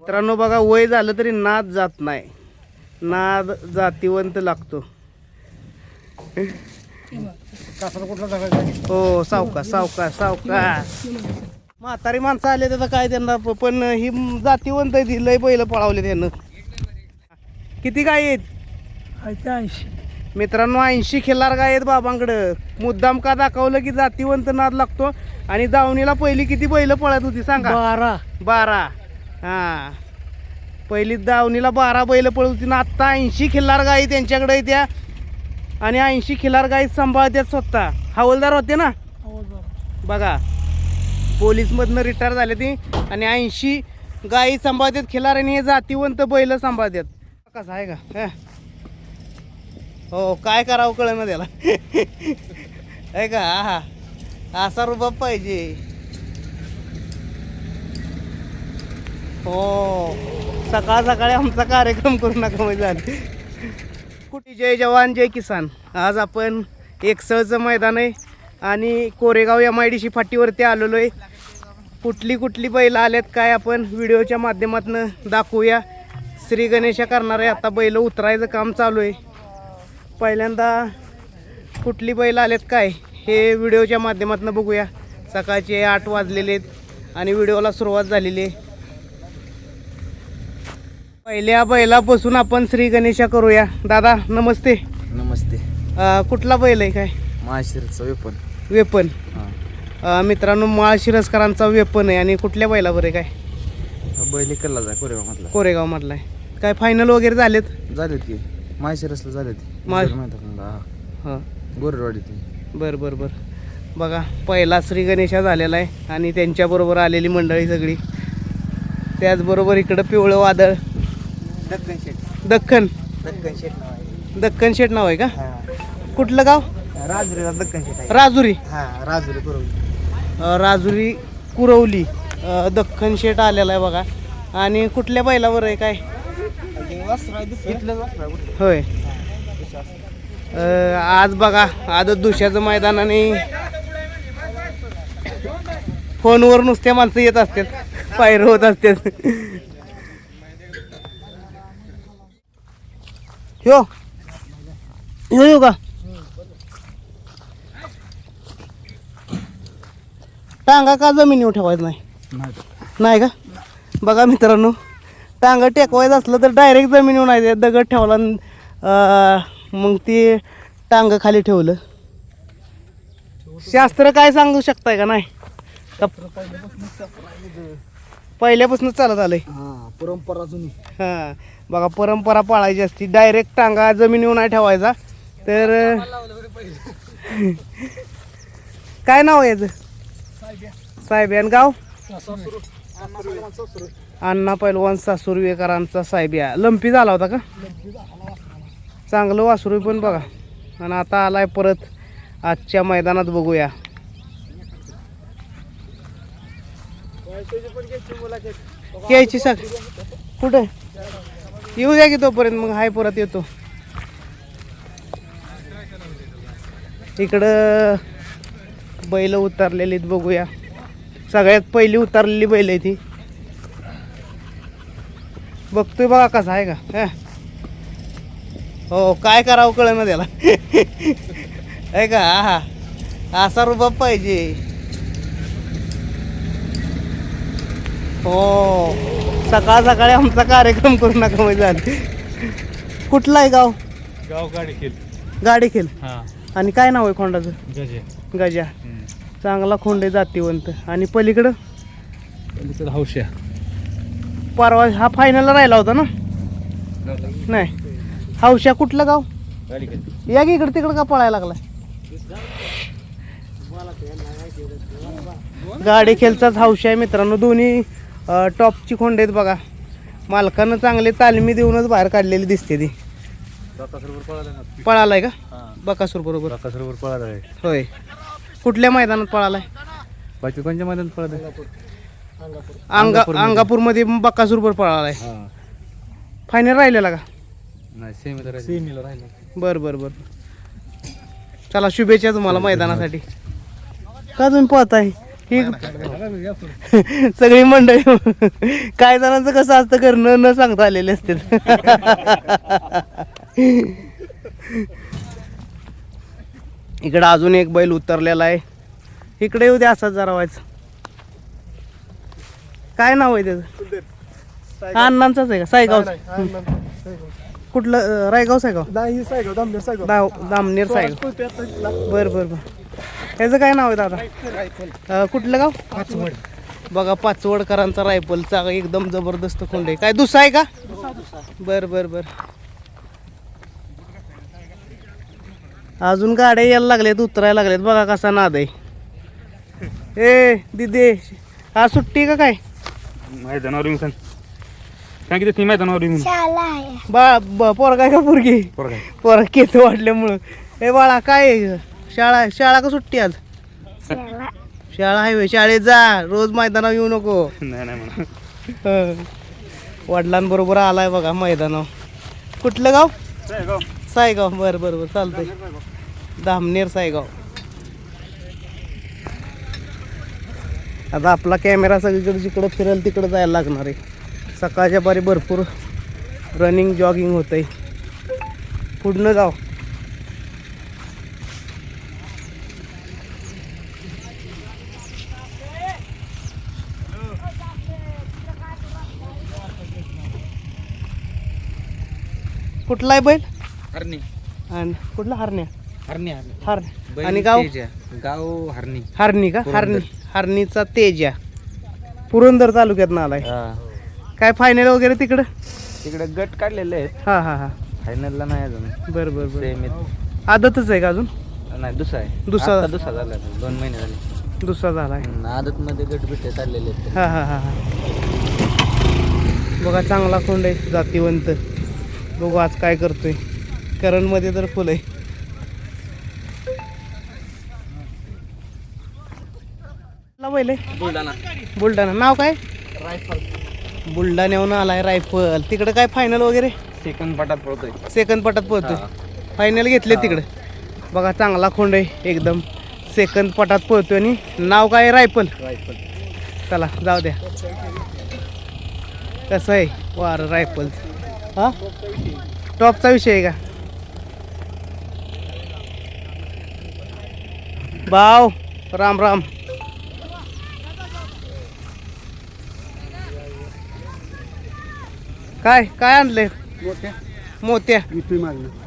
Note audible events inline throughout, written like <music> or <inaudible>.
मित्रांनो बघा वय झालं तरी नाद जात नाही. नाद जातीवंत लागतो. हो सावका सावका सावका म्हातारी माणसं आले तर काय त्यांना पण ही जातीवंत ती लय बैल पळावले त्यानं. किती गाय आहेत? ऐंशी. मित्रांनो ऐंशी खिल्लार गाय आहेत बाबांकडं. मुद्दाम का दाखवलं की जातीवंत नाद लागतो? आणि दावणीला पहिली किती बैल पळत होती सांगा. बारा. बारा. हां. पहिली दावणीला बारा बैल पळत होती ना आत्ता ऐंशी खिल्लार गाई त्यांच्याकडे त्या. आणि ऐंशी खिल्लार गाई सांभाळतात स्वतः. हवालदार होते ना? बघा. पोलीसमधनं रिटायर झाले ती. आणि ऐंशी गाई सांभाळतात खिल्लार आणि हे जातीवंत बैल सांभाळतात कसं आहे का? हं? काय करावं कळलं ना त्याला. <laughs> आहे का? हा. असा रुबाब पाहिजे. हो. सकाळ सकाळी आमचा कार्यक्रम करू नका म्हणजे कुठे? जय जवान जय किसान. आज आपण एक सहज मैदान आहे आणि Koregaon M I D C फाटीवरती आलेलो आहे. कुठली कुठली बैल आल्यात काय आपण व्हिडिओच्या माध्यमातून दाखवूया. श्री गणेशा करणार आहे. आता बैल उतरायचं काम चालू आहे. पहिल्यांदा कुठली बैल आलेत काय हे व्हिडिओच्या माध्यमातून बघूया. सकाळचे आठ वाजलेले आहेत आणि व्हिडिओला सुरुवात झालेली आहे. पहिल्या बैलापासून आपण श्री गणेशा करूया. दादा नमस्ते. नमस्ते. अं, कुठला बैल आहे काय? माशिरचं वेपन. वेपन. अं, मित्रांनो माळशिरसकरांचा वेपन आहे आणि कुठल्या बैलावर आहे काय? बैल कल्ला जा कोरेगावमधला. कोरेगाव मधला आहे. काय फायनल वगैरे झालेत? झालेत की. माशिरसला झालेत. मा- हां. गोरेवाडी बरं बरं बरं. बघा पहिला श्री गणेशा झालेला आहे आणि त्यांच्याबरोबर आलेली मंडळी सगळी. त्याचबरोबर इकडं पिवळं वादळ. दक्कन दख्खन दक्कन. शेट नाव आहे. दख्खन शेट नाव आहे का? हां. कुठलं गाव? राजुरीला दक्कन आहे. राजुरी. हां राजुरी बरोबर अ, राजुरी कुरवली. अ, दख्खन शेट आलेला आहे बघा. आणि कुठल्या बैलावर आहे काय? होय. अ, आज बघा आदत दुशाचं मैदान आणि फोनवर नुसत्या माणसं येत असतात. पायर होत असतात. ह्यो. येऊ का? टांगा का जमिनीवर ठेवायचं नाही? नाही का? बघा मित्रांनो टांगा टेकवायचं असलं तर डायरेक्ट जमिनीवर नाही दगड ठेवला अं, मग ते टांग खाली ठेवलं. शास्त्र काय सांगू शकताय का नाही? का पहिल्यापासून चालत आलंय. हां परंपरा जुनी. हां. बघा परंपरा पाळायची असती. डायरेक्ट टांगा जमिनीवर नाही ठेवायचा. तर <laughs> काय नाव आहे याचं? साहेबियान गाव? अण्णा पैलवान सासुरवेकरांचा साहेबिया लंपी झाला होता का? चांगलं वासरू पण बघा. आणि आता आलाय परत आजच्या मैदानात बघूया. घ्यायची सग. कुठे? येऊ द्या की तोपर्यंत मग हाय परत येतो. इकडं बैल उतरलेली बघूया. सगळ्यात पहिली उतरलेली बैल आहे ती. बघतोय बघा कसा आहे का. हो. काय करावं कळ ना त्याला. <laughs> आहे का? हा. असा रुबाब पाहिजे. हो. सकाळ सकाळी आमचा कार्यक्रम करू नका म्हणजे झाले कुठला आहे गाव? गाव गाडी खेळ गाडी खेळ हा. आणि काय नाव आहे खोंडाचं? गजे. गजा. चांगला खोंड आहे जातीवंत. आणि पलीकडं? पलीकडे हौशा परवा हा फायनलला राहिला होता ना? नाही. हौशा कुठलं गाव? या की इकडे तिकडं का पळायला लागलाय? गाडी खेळचाच हौशा आहे मित्रांनो. दोन्ही टॉपची खोंड आहेत बघा. मालकानं चांगले तालमी देऊनच बाहेर काढलेली दिसते ती. बकासरोबर पळाला ना? पळालाय का? हा. बकासूर बरोबर बकासरोबर पळाला आहे होय. कुठल्या मैदानात पळालाय? बाकी कोणत्या मैदानात पळाला अंगा अंगापूरमध्ये. बकासूर बरोबर पळालाय. हा. फायनल राहिलेला का? नाही सेमीला राहिला सेमीला राहिला बर बर बर. चला शुभेच्छा तुम्हाला मैदानासाठी. का तुम्ही पळताय ही <laughs> सगळी मंडळी <laughs> काय जणांचं कसं असतं करणं न सांगता आलेले असते <laughs> इकडं अजून एक बैल उतरलेला आहे. इकडे येऊ दे असाच जरा व्हायचं. काय नाव आहे त्याचं? हा अण्णांचाच आहे का? सायगाव. कुठलं रायगाव सायगाव? नाही सायगाव दामनेर सायगाव. दाव दामनेर सायगाव. बर बर बर. ह्याचं काय नाव आहे दादा? कुठलं गाव? पाचवड. बघा पाचवडकरांचा रायफलचा एकदम जबरदस्त खोंड आहे. काय दुसरा आहे का? बर बर बर. अजून गाड्या यायला लागल्यात उतरायला लागल्यात. बघा कसा नाद आहे. ए दिदे हा सुट्टी का काय? मैदानावर येऊन सांग. सांग किती ती मैदानावर येऊन. बा ब- पोरगा आहे का पोरगी? पोरा केस वाढल्यामुळं. ए बाळा काय आहे? शाळा आहे शाळा का सुट्टी आज? शाळा. आहे व्हय. शाळेत जा. रोज मैदानावर येऊ नको. नाही नाही म्हणा. हं. वडिलांबरोबर आलाय बघा मैदानावर. कुठलं गाव? सायगाव. बरं बरं बरं. चालतंय. धामनेर सायगाव. आता आपला कॅमेरा सगळीकडे जिकडं फिरेल तिकडं जायला लागणार आहे. सकाळच्या पारी भरपूर रनिंग जॉगिंग होतंय. पुढनं जाऊ. कुठला आहे बैल? हरणी. आणि कुठला हरण्या? हरणी हर आणि गाव? गाव हरणी. हरणी का? हरणी. हरणीचा तेजा. पुरंदर तालुक्यात आलाय काय फायनल वगैरे तिकडं? तिकडे गट काढलेले आहेत. हा हा हा. फायनलला नाही अजून. बरं बरं बरं. आदतच आहे का अजून? नाही दुसरा आहे. दुसरा. आता दुसरा झाला दोन महिने झाले. दुसरा झालाय आदत मध्ये गट बिटे चाललेले आहेत. हा हा हा हा. बघा चांगला खोंड आहे. जातीवंत. बघू आज काय करतोय. करणमध्ये तर फुल आहे. कुठला बैल आहे. बुलढाणा. बुलढाणा. नाव काय? रायफल. बुलढाण्याहून आलाय रायफल. तिकडे काय फायनल वगैरे? सेकंद पटात पळतोय. सेकंद पटात पळतोय. फायनल घेतले तिकडे. बघा चांगला खोंड आहे एकदम. सेकंद पटात पळतोय आणि नाव काय? रायफल. रायफल. चला जाऊ द्या. कसं आहे? वार रायफल. हा? टॉपचा विषय आहे का? भाव राम राम. काय काय आणलंय? मोत्या.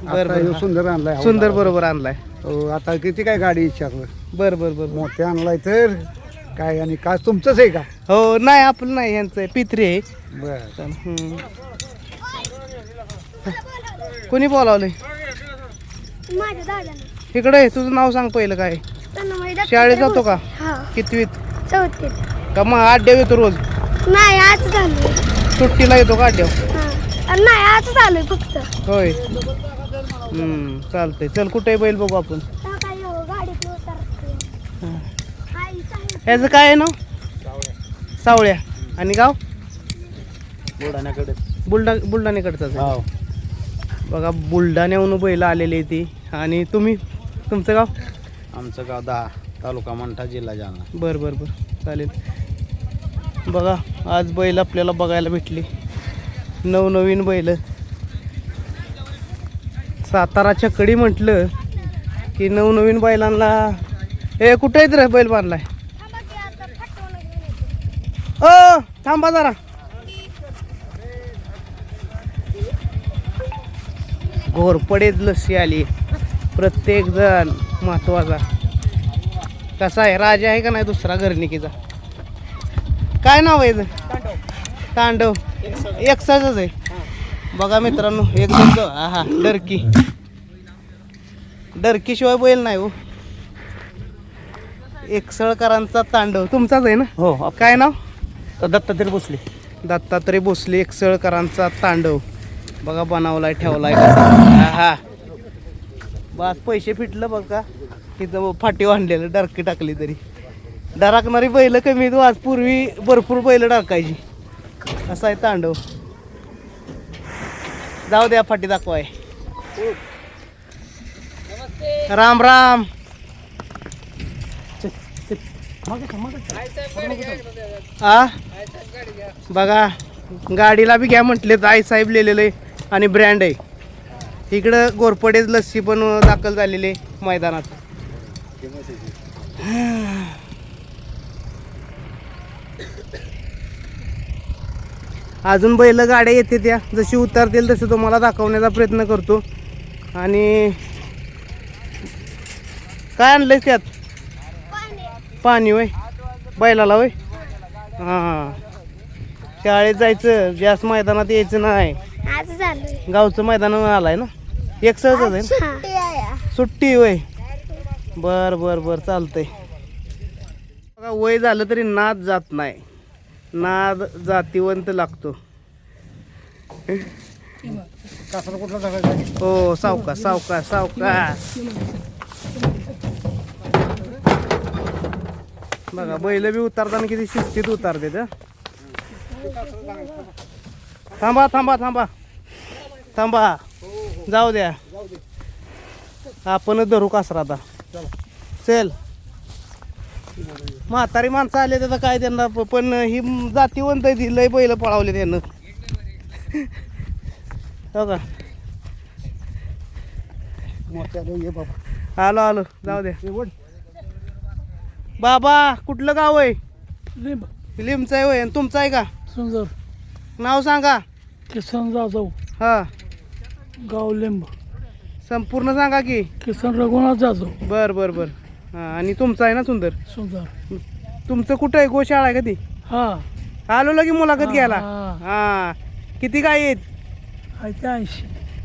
बर बर. सुंदर आणलाय सुंदर बरोबर आणलाय. हो, आता किती काय गाडी विचारलं? बर बर बर मोठे आणलाय तर काय आणि काय तुमचंच आहे का? हो नाही आपलं नाही यांचं पित्री आहे. बर. कोणी दादानं. इकडे तुझं नाव सांग पहिलं काय. शाळेत जातो का? कितवीत? का मग आड्या येतो रोज? नाही आज झालोय सुट्टीला येतो का आड्याव नाही आज झालोय फक्त. होय. हम्म चालतंय. चल कुठे बैल बघू आपण? आता काय हो. हा. ह्याचं आहे नाव? सावळ्या. आणि गाव? बुलढाण्याकडे बुलढा. हो. बघा बुलढाण्याहून बैल आलेली ती आणि तुम्ही तुमचं गाव? आमचं गाव दहा तालुका मंठा जिल्हा जालना. बर बर बर. चालेल. बघा आज बैल आपल्याला बघायला भेटली. नवनवीन बैल. सातारा चकडी म्हटलं की नवनवीन बैलांना ए कुठे आहेत रे बैल बांधलाय? येते. ओ थांबा जरा. घोरपडेत लस्सी आली. प्रत्येक जण महत्त्वाचा. कसा आहे? राजा आहे का नाही दुसरा घरनिकीचा काय नाव आहे? तांडव. एकसाच आहे. बघा मित्रांनो एक हा हा डरकी. डरकीशिवाय बैल नाही हो. एकसळकरांचा तांडव. तुमचाच आहे ना? हो काय नाव? दत्तात्रय भोसले. दत्तात्रय भोसले एकसळकरांचा तांडव. बघा बनवलाय ठेवलाय हा बस पैसे फिटलं बघ का? इथं फाटी वाढलेलं डरकी टाकली तरी. डराकणारी बैल कमी हो, आज पूर्वी भरपूर बैल डरकायची. असा आहे तांडव. जाऊ द्या फाटी दाखवाय. राम राम. आ? बघा गाडीला बी घ्या म्हटले आई साहेब लिहिलेलं आहे आणि ब्रँड आहे. इकडं गोरपडेज लस्सी पण दाखल झालेली आहे मैदानात. अजून बैल गाड्या येते त्या. जशी उतरतील तसं तुम्हाला दाखवण्याचा प्रयत्न करतो. आणि काय आणलंय त्यात? पाणी होय. बैलाला होय? हां. शाळेत जायचं जास्त मैदानात यायचं नाही. आज झालं. गावचं मैदान आलाय ना? एक सहजच आहे ना? सुट्टी होय. बर बर बर चालतंय. बघा वय झालं तरी नाद जात नाही. नाद जातीवंत लागतो. हो सावका सावका सावका बघा बैल बी उतारताना किती शिस्तीत उतारते. थांबा थांबा थांबा. थांबा. जाऊ द्या. आपणच धरू कासरा आता. चल. म्हातारी माणसं आले तर काय त्यांना पण ही जातीवंत आहे ती लय बैल पळावले त्यानं हो का? आलो आलो. जाऊ द्या. बाबा कुठलं गाव आहे? लिमचं आहे होय. आणि तुमचं आहे का? सुंदर. नाव सांगा. किसन जाधव. हा. गाव लिंब. संपूर्ण सांगा की. किसन रघुनाथ जाधव. बर बर बर. हा आणि तुमचं आहे ना सुंदर? सुंदर. तुमचं कुठं आहे? गोशाळा आहे का ती? हा. आलो लगी मुलाखत घ्यायला. हा. हा. किती गाय आहेत? आहे ते ऐंशी.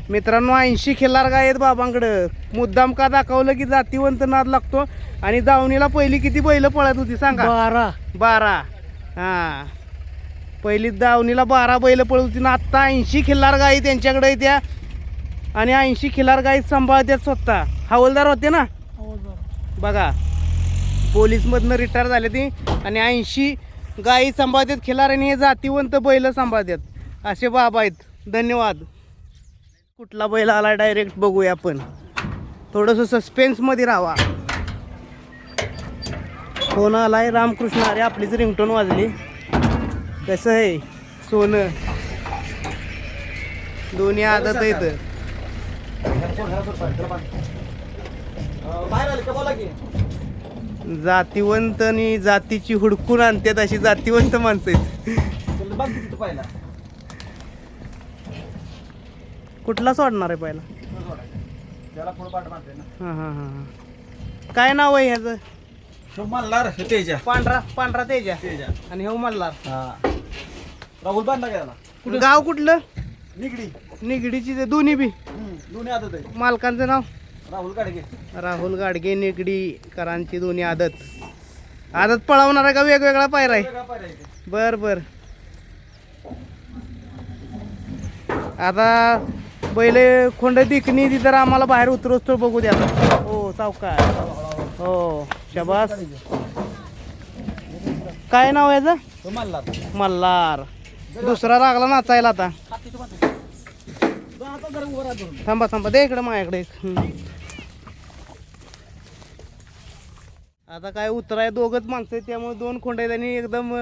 मित्रांनो ऐंशी खिल्लार गाय आहेत बाबांकडं. मुद्दाम का दाखवलं की जातीवंत नाद लागतो? आणि दावणीला पहिली किती बैल पळत होती सांगा. बारा. बारा. हा. पहिली दावणीला बारा बैल पळत होती ना आत्ता ऐंशी खिल्लार गाई त्यांच्याकडे त्या. आणि ऐंशी खिल्लार गाई सांभाळतात स्वतः. हवालदार होते ना? बघा पोलीसमधनं रिटायर झाले ती. आणि ऐंशी गाई सांभाळतात खिलार आणि हे जातीवंत बैल सांभाळतात असे बाबा आहेत. धन्यवाद. कुठला बैल आला डायरेक्ट बघूया आपण. थोडंसं सस्पेन्समध्ये राहावा. फोन आलाय? रामकृष्ण अरे आपलीच रिंगटोन वाजली. कसं आहे? सोनं. दोन्ही आदत आहेत. जातीवंत आणि जातीची हुडकून आणतात अशी जातीवंत माणसं आहेत. कुठला सोडणार आहे पहिला? हां हां हां हां. काय नाव आहे ह्याचं? मल्हार तेजा. पांढरा पांढरा तेजा. तेजा. आणि हो मल्हार. हा. राहुल गेला गाव कुठलं? निगडी. निगडीची ते दोन्ही बी. दोन्ही आदत आहे मालकांचं नाव? राहुल गाडगे. राहुल गाडगे निगडी करांची दोन्ही आदत. आदत पळवणार आहे का वेगवेगळा पायरा आहे? बर बर. आता बैल खोंड दिकनी ती तर आम्हाला बाहेर उतरोच तर बघू द्या आता. हो सावकार. हो शबास. काय नाव याचं? तो मल्हार. मल्हार. दुसरा लागला नाचायला आता. थांबा थांबा. दे इकडे माझ्याकडे आता काय उतराय दोघच माणसं आहेत त्यामुळे दोन खोंड आहेत आणि एकदम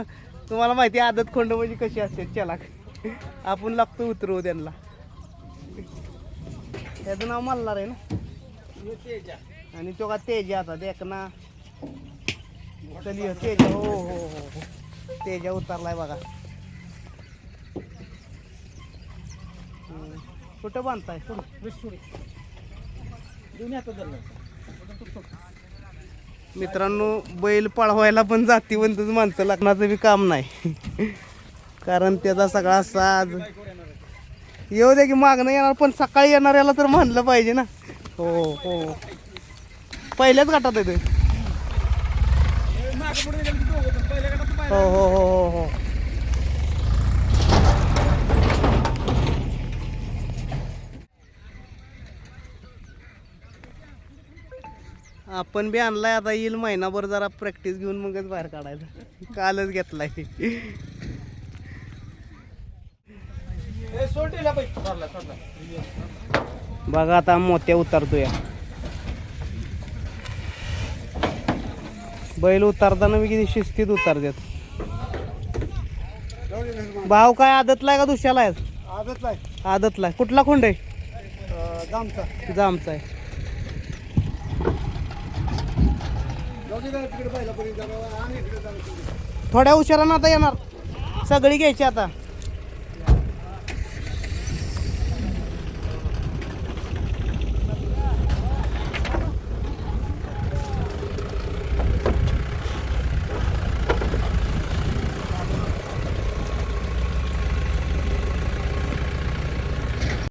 तुम्हाला माहिती आहे आदत खोंड म्हणजे कशी असते चला आपण लागतो उतरवू त्यांना. त्याचं नाव मल्हार आहे ना? आणि तो का तेजा आता देखना चली तेजा. हो हो हो हो. तेजा उतरलाय बघा हम्म. कुठं बांधताय? मित्रांनो बैल पळवायला पण जातीवंतच माणसं लग्नाचं बी काम नाही. कारण त्याचा सगळा साज. येऊ दे की मागणं येणार पण सकाळी येणाऱ्याला तर म्हणलं पाहिजे ना. हो हो. पहिल्याच गटात येतोय हो हो हो हो हो. आपण बी आणलाय आता येईल महिनाभर जरा प्रॅक्टिस घेऊन मगच बाहेर काढायचं. कालच घेतलाय. बघा आता मोत्या उतरतोय. बैल उतारताना मी किती शिस्तीत उतारतात भाव काय आदतला आहे का दुसऱ्याला आहे आदतला आहे आदतला आहे कुठला खोंड आहे? जामचा. जामचा आहे तिकडे पाहिला पर्यंत आणि इकडे जाणं थोड्या उशिरानं आता येणार. सगळी घ्यायची आता.